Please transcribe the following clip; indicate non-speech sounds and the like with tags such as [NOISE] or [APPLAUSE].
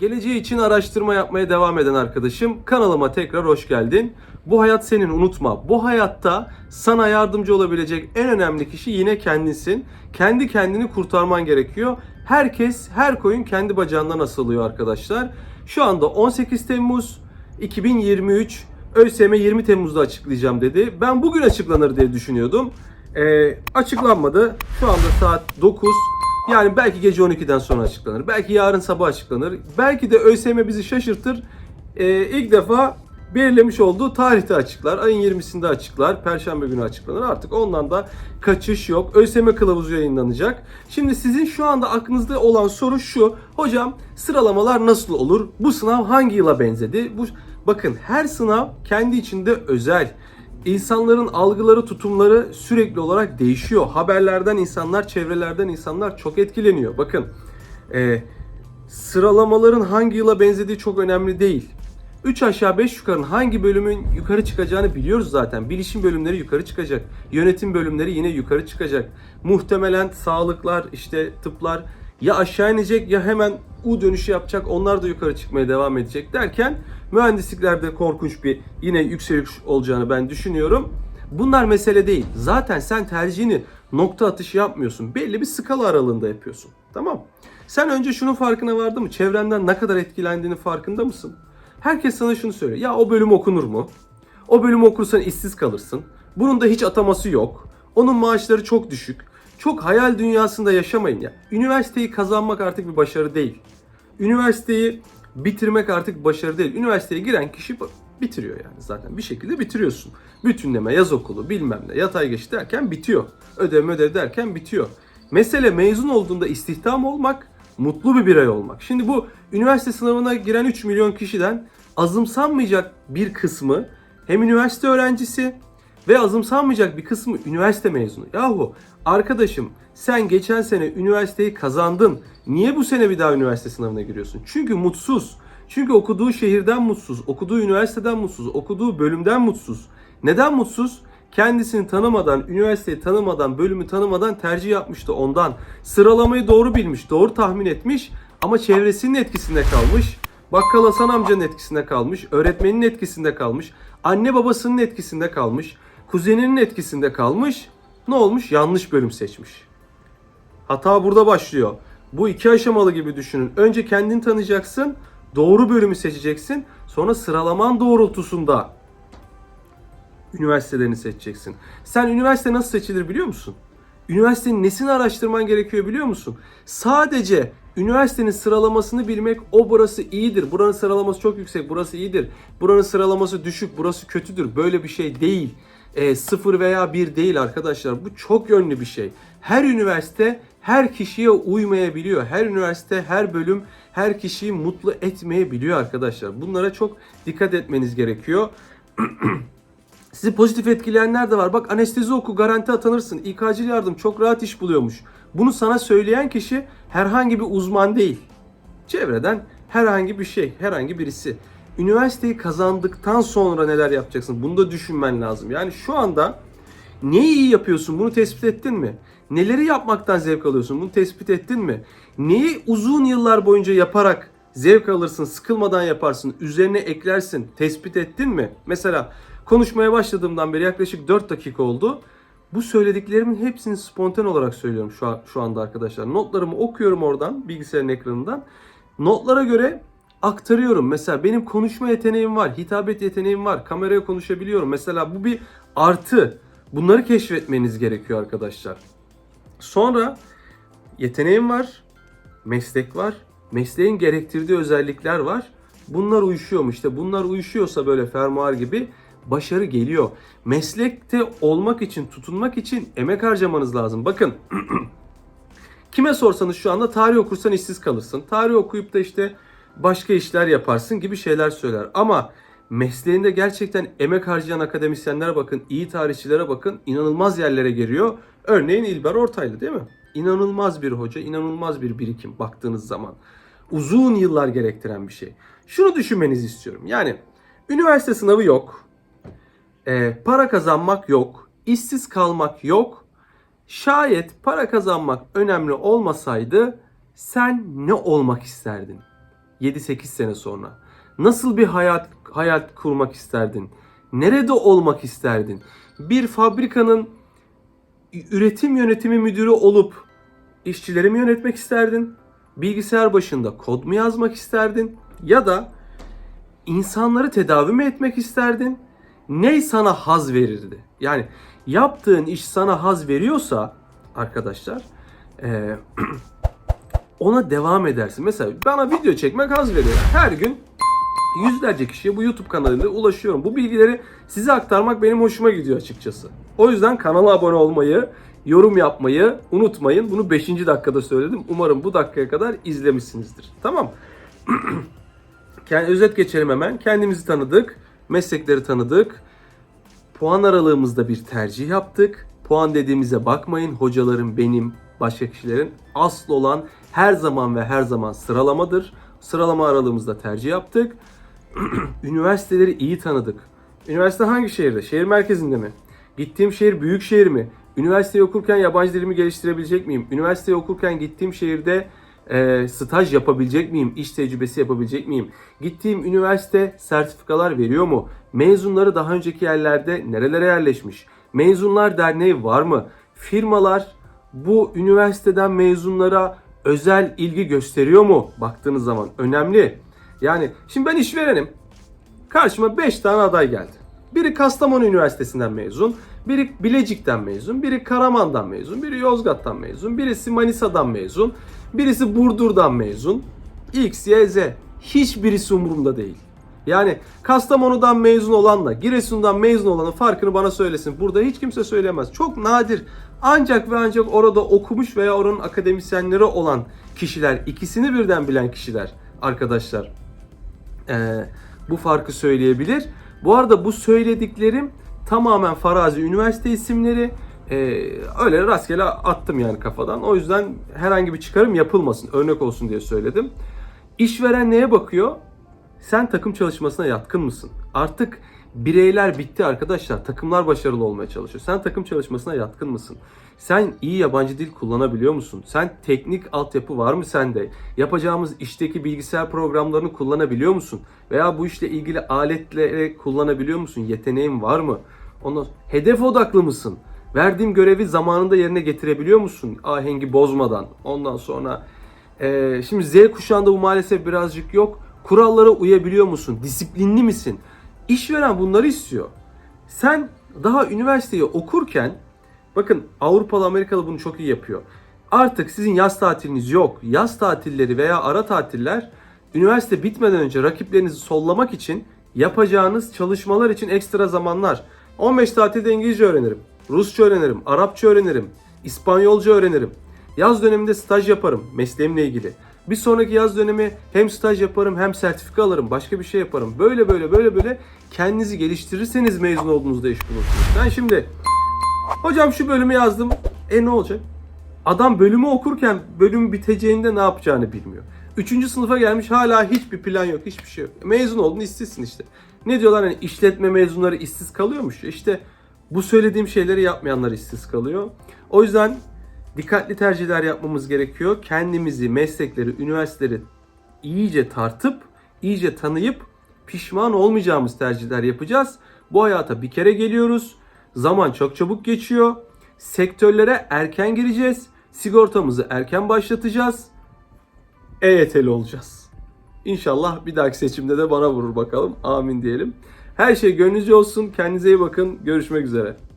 Geleceği için araştırma yapmaya devam eden arkadaşım kanalıma tekrar hoş geldin. Bu hayat senin unutma. Bu hayatta sana yardımcı olabilecek en önemli kişi yine kendinsin. Kendi kendini kurtarman gerekiyor. Herkes, her koyun kendi bacağından asılıyor arkadaşlar. Şu anda 18 Temmuz 2023 ÖSYM 20 Temmuz'da açıklayacağım dedi. Ben bugün açıklanır diye düşünüyordum. Ee, açıklanmadı. Şu anda saat 9. Yani belki gece 12'den sonra açıklanır. Belki yarın sabah açıklanır. Belki de ÖSYM bizi şaşırtır. Ee, ilk defa belirlemiş olduğu tarihte açıklar. Ayın 20'sinde açıklar. Perşembe günü açıklanır. Artık ondan da kaçış yok. ÖSYM kılavuzu yayınlanacak. Şimdi sizin şu anda aklınızda olan soru şu. Hocam sıralamalar nasıl olur? Bu sınav hangi yıla benzedi? Bu Bakın her sınav kendi içinde özel. İnsanların algıları, tutumları sürekli olarak değişiyor. Haberlerden insanlar, çevrelerden insanlar çok etkileniyor. Bakın e, sıralamaların hangi yıla benzediği çok önemli değil. 3 aşağı 5 yukarının hangi bölümün yukarı çıkacağını biliyoruz zaten. Bilişim bölümleri yukarı çıkacak. Yönetim bölümleri yine yukarı çıkacak. Muhtemelen sağlıklar, işte tıplar ya aşağı inecek ya hemen U dönüşü yapacak. Onlar da yukarı çıkmaya devam edecek derken mühendisliklerde korkunç bir yine yükseliş olacağını ben düşünüyorum. Bunlar mesele değil. Zaten sen tercihini nokta atışı yapmıyorsun. Belli bir skala aralığında yapıyorsun. Tamam. Sen önce şunun farkına vardın mı? Çevrenden ne kadar etkilendiğinin farkında mısın? Herkes sana şunu söylüyor. Ya o bölüm okunur mu? O bölümü okursan işsiz kalırsın. Bunun da hiç ataması yok. Onun maaşları çok düşük. Çok hayal dünyasında yaşamayın ya. Üniversiteyi kazanmak artık bir başarı değil. Üniversiteyi bitirmek artık başarı değil. Üniversiteye giren kişi bitiriyor yani zaten. Bir şekilde bitiriyorsun. Bütünleme, yaz okulu, bilmem ne, yatay geç derken bitiyor. Ödev ödev derken bitiyor. Mesele mezun olduğunda istihdam olmak, mutlu bir birey olmak. Şimdi bu üniversite sınavına giren 3 milyon kişiden azımsanmayacak bir kısmı hem üniversite öğrencisi ve azımsanmayacak bir kısmı üniversite mezunu. Yahu arkadaşım sen geçen sene üniversiteyi kazandın. Niye bu sene bir daha üniversite sınavına giriyorsun? Çünkü mutsuz. Çünkü okuduğu şehirden mutsuz, okuduğu üniversiteden mutsuz, okuduğu bölümden mutsuz. Neden mutsuz? Kendisini tanımadan, üniversiteyi tanımadan, bölümü tanımadan tercih yapmıştı ondan. Sıralamayı doğru bilmiş, doğru tahmin etmiş ama çevresinin etkisinde kalmış. Bakkal Hasan amcanın etkisinde kalmış, öğretmenin etkisinde kalmış, anne babasının etkisinde kalmış, kuzeninin etkisinde kalmış. Ne olmuş? Yanlış bölüm seçmiş. Hata burada başlıyor. Bu iki aşamalı gibi düşünün. Önce kendini tanıyacaksın, doğru bölümü seçeceksin. Sonra sıralaman doğrultusunda üniversitelerini seçeceksin. Sen üniversite nasıl seçilir biliyor musun? Üniversitenin nesini araştırman gerekiyor biliyor musun? Sadece üniversitenin sıralamasını bilmek o burası iyidir. Buranın sıralaması çok yüksek, burası iyidir. Buranın sıralaması düşük, burası kötüdür. Böyle bir şey değil. E, sıfır veya bir değil arkadaşlar. Bu çok yönlü bir şey. Her üniversite her kişiye uymayabiliyor. Her üniversite, her bölüm her kişiyi mutlu etmeyebiliyor arkadaşlar. Bunlara çok dikkat etmeniz gerekiyor. [CLEARS THROAT] Sizi pozitif etkileyenler de var. Bak anestezi oku garanti atanırsın. İK'cil yardım çok rahat iş buluyormuş. Bunu sana söyleyen kişi herhangi bir uzman değil. Çevreden herhangi bir şey, herhangi birisi. Üniversiteyi kazandıktan sonra neler yapacaksın? Bunu da düşünmen lazım. Yani şu anda neyi iyi yapıyorsun? Bunu tespit ettin mi? Neleri yapmaktan zevk alıyorsun? Bunu tespit ettin mi? Neyi uzun yıllar boyunca yaparak zevk alırsın, sıkılmadan yaparsın, üzerine eklersin, tespit ettin mi? Mesela konuşmaya başladığımdan beri yaklaşık 4 dakika oldu. Bu söylediklerimin hepsini spontan olarak söylüyorum şu, an, şu anda arkadaşlar. Notlarımı okuyorum oradan bilgisayarın ekranından. Notlara göre aktarıyorum. Mesela benim konuşma yeteneğim var, hitabet yeteneğim var, kameraya konuşabiliyorum. Mesela bu bir artı. Bunları keşfetmeniz gerekiyor arkadaşlar. Sonra yeteneğim var, meslek var, mesleğin gerektirdiği özellikler var. Bunlar uyuşuyor mu? İşte bunlar uyuşuyorsa böyle fermuar gibi başarı geliyor. Meslekte olmak için, tutunmak için emek harcamanız lazım. Bakın [CLEARS THROAT] kime sorsanız şu anda tarih okursan işsiz kalırsın. Tarih okuyup da işte başka işler yaparsın gibi şeyler söyler. Ama mesleğinde gerçekten emek harcayan akademisyenlere bakın, iyi tarihçilere bakın inanılmaz yerlere geliyor. Örneğin İlber Ortaylı değil mi? İnanılmaz bir hoca, inanılmaz bir birikim baktığınız zaman. Uzun yıllar gerektiren bir şey. Şunu düşünmenizi istiyorum. Yani üniversite sınavı yok. Ee, para kazanmak yok. işsiz kalmak yok. Şayet para kazanmak önemli olmasaydı sen ne olmak isterdin? 7-8 sene sonra? Nasıl bir hayat hayat kurmak isterdin? Nerede olmak isterdin? Bir fabrikanın üretim yönetimi müdürü olup işçileri mi yönetmek isterdin? Bilgisayar başında kod mu yazmak isterdin? Ya da insanları tedavi mi etmek isterdin? Ne sana haz verirdi? Yani yaptığın iş sana haz veriyorsa arkadaşlar eee, [CLEARS THROAT] ona devam edersin. Mesela bana video çekmek haz veriyor. Her gün yüzlerce kişiye bu YouTube kanalıyla ulaşıyorum. Bu bilgileri size aktarmak benim hoşuma gidiyor açıkçası. O yüzden kanala abone olmayı, yorum yapmayı unutmayın. Bunu 5. dakikada söyledim. Umarım bu dakikaya kadar izlemişsinizdir. Tamam. [CLEARS THROAT] Yani özet geçelim hemen. Kendimizi tanıdık, meslekleri tanıdık. Puan aralığımızda bir tercih yaptık. Puan dediğimize bakmayın. Hocaların benim, başka kişilerin asıl olan her zaman ve her zaman sıralamadır. Sıralama aralığımızda tercih yaptık. [CLEARS THROAT] Üniversiteleri iyi tanıdık. Üniversite hangi şehirde? Şehir merkezinde mi? Gittiğim şehir büyük şehir mi? Üniversiteyi okurken yabancı dilimi geliştirebilecek miyim? Üniversiteyi okurken gittiğim şehirde e, staj yapabilecek miyim? İş tecrübesi yapabilecek miyim? Gittiğim üniversite sertifikalar veriyor mu? Mezunları daha önceki yerlerde nerelere yerleşmiş? Mezunlar derneği var mı? Firmalar bu üniversiteden mezunlara özel ilgi gösteriyor mu? Baktığınız zaman önemli. Yani şimdi ben işverenim. Karşıma 5 tane aday geldi. Biri Kastamonu Üniversitesi'nden mezun, biri Bilecik'ten mezun, biri Karaman'dan mezun, biri Yozgat'tan mezun, birisi Manisa'dan mezun, birisi Burdur'dan mezun. X, Y, Z. Hiçbirisi umurumda değil. Yani Kastamonu'dan mezun olanla Giresun'dan mezun olanın farkını bana söylesin. Burada hiç kimse söyleyemez. Çok nadir. Ancak ve ancak orada okumuş veya oranın akademisyenleri olan kişiler, ikisini birden bilen kişiler arkadaşlar ee, bu farkı söyleyebilir. Bu arada bu söylediklerim tamamen farazi üniversite isimleri. Ee, öyle rastgele attım yani kafadan. O yüzden herhangi bir çıkarım yapılmasın. Örnek olsun diye söyledim. İşveren neye bakıyor? Sen takım çalışmasına yatkın mısın? Artık bireyler bitti arkadaşlar. Takımlar başarılı olmaya çalışıyor. Sen takım çalışmasına yatkın mısın? Sen iyi yabancı dil kullanabiliyor musun? Sen teknik altyapı var mı sende? Yapacağımız işteki bilgisayar programlarını kullanabiliyor musun? Veya bu işle ilgili aletleri kullanabiliyor musun? Yeteneğin var mı? Ondan hedef odaklı mısın? Verdiğim görevi zamanında yerine getirebiliyor musun? Ahengi bozmadan. Ondan sonra ee, şimdi Z kuşağında bu maalesef birazcık yok. Kurallara uyabiliyor musun? Disiplinli misin? İşveren bunları istiyor. Sen daha üniversiteyi okurken bakın Avrupalı Amerikalı bunu çok iyi yapıyor. Artık sizin yaz tatiliniz yok. Yaz tatilleri veya ara tatiller üniversite bitmeden önce rakiplerinizi sollamak için yapacağınız çalışmalar için ekstra zamanlar. 15 tatilde İngilizce öğrenirim. Rusça öğrenirim, Arapça öğrenirim, İspanyolca öğrenirim. Yaz döneminde staj yaparım mesleğimle ilgili. Bir sonraki yaz dönemi hem staj yaparım hem sertifika alırım. Başka bir şey yaparım. Böyle böyle böyle böyle kendinizi geliştirirseniz mezun olduğunuzda iş bulursunuz. Ben şimdi hocam şu bölümü yazdım. E ne olacak? Adam bölümü okurken bölüm biteceğinde ne yapacağını bilmiyor. Üçüncü sınıfa gelmiş hala hiçbir plan yok, hiçbir şey yok. Mezun oldun işsizsin işte. Ne diyorlar hani işletme mezunları işsiz kalıyormuş. İşte bu söylediğim şeyleri yapmayanlar işsiz kalıyor. O yüzden dikkatli tercihler yapmamız gerekiyor. Kendimizi, meslekleri, üniversiteleri iyice tartıp, iyice tanıyıp pişman olmayacağımız tercihler yapacağız. Bu hayata bir kere geliyoruz. Zaman çok çabuk geçiyor. Sektörlere erken gireceğiz. Sigortamızı erken başlatacağız. EYT'li olacağız. İnşallah bir dahaki seçimde de bana vurur bakalım. Amin diyelim. Her şey gönlünüzce olsun. Kendinize iyi bakın. Görüşmek üzere.